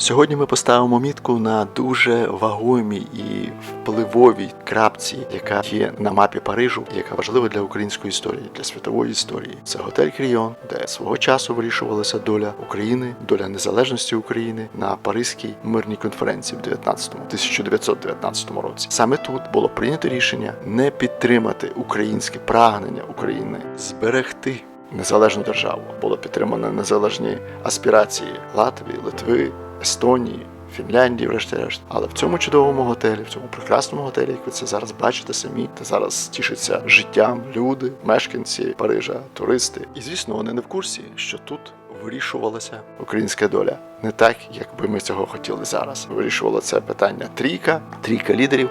Сьогодні ми поставимо мітку на дуже вагомій і впливовій крапці, яка є на мапі Парижу, яка важлива для української історії, для світової історії. Це готель Кріон, де свого часу вирішувалася доля України, доля незалежності України на Паризькій мирній конференції в 19 1919 році. Саме тут було прийнято рішення не підтримати українське прагнення України зберегти незалежну державу. Було підтримано незалежні аспірації Латвії, Литви, Естонії. Фінляндії, врешті-решт, але в цьому чудовому готелі, в цьому прекрасному готелі, як ви це зараз бачите самі, та зараз тішиться життям люди, мешканці Парижа, туристи. І звісно, вони не в курсі, що тут вирішувалася українська доля не так, як би ми цього хотіли зараз. Вирішувало це питання трійка, трійка лідерів.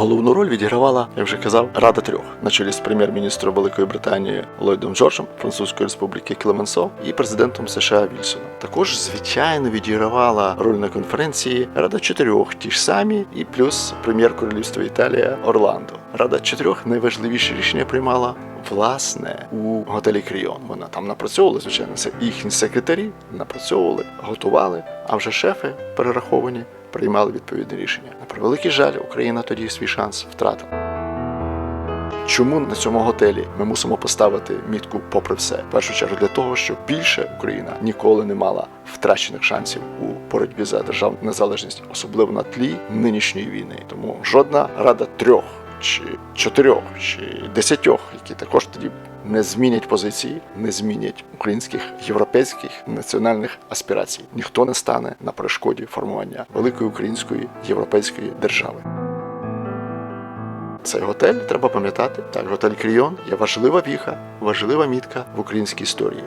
Головну роль відігравала, я вже казав, Рада трьох на чолі з прем'єр-міністром Великої Британії Ллойдом Джорджем, Французької республіки Клеменсо і президентом США Вільсоном. Також, звичайно, відігравала роль на конференції Рада чотирьох, ті ж самі, і плюс прем'єр королівства Італія Орландо. Рада чотирьох найважливіші рішення приймала. Власне, у готелі Кріон вона там напрацьовували, звичайно, їхні секретарі напрацьовували, готували, а вже шефи перераховані приймали відповідне рішення. На превеликий жаль, Україна тоді свій шанс втратила. Чому на цьому готелі ми мусимо поставити мітку попри все? В першу чергу для того, щоб більше Україна ніколи не мала втрачених шансів у боротьбі за державну незалежність, особливо на тлі нинішньої війни. Тому жодна рада трьох чи чотирьох чи десятьох, які також тоді не змінять позиції, не змінять українських європейських національних аспірацій. Ніхто не стане на перешкоді формування великої української європейської держави. Цей готель треба пам'ятати. Так, готель Кріон є важлива віха, важлива мітка в українській історії.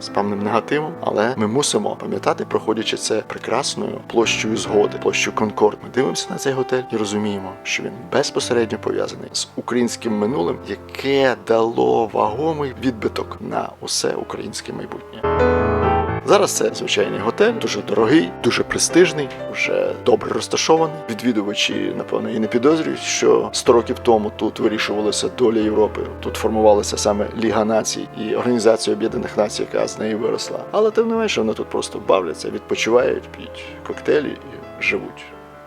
З певним негативом, але ми мусимо пам'ятати, проходячи це прекрасною площею згоди, площею Конкорд. Ми дивимося на цей готель і розуміємо, що він безпосередньо пов'язаний з українським минулим, яке дало вагомий відбиток на усе українське майбутнє. Зараз це звичайний готель, дуже дорогий, дуже престижний, вже добре розташований. Відвідувачі, напевно, і не підозрюють, що 100 років тому тут вирішувалася доля Європи. Тут формувалася саме Ліга націй і Організація Об'єднаних Націй, яка з неї виросла. Але тим не менше вони тут просто бавляться, відпочивають, п'ють коктейлі і живуть.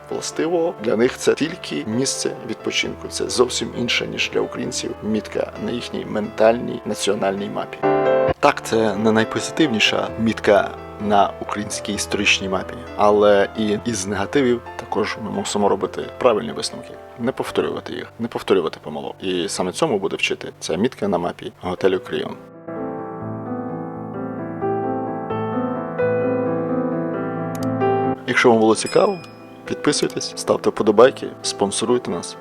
Властиво для них це тільки місце відпочинку. Це зовсім інше ніж для українців. Мітка на їхній ментальній національній мапі. Так, це не найпозитивніша мітка на українській історичній мапі, але і із негативів також ми мусимо робити правильні висновки, не повторювати їх, не повторювати помилок. І саме цьому буде вчити ця мітка на мапі готелю Кріон. Якщо вам було цікаво, підписуйтесь, ставте вподобайки, спонсоруйте нас.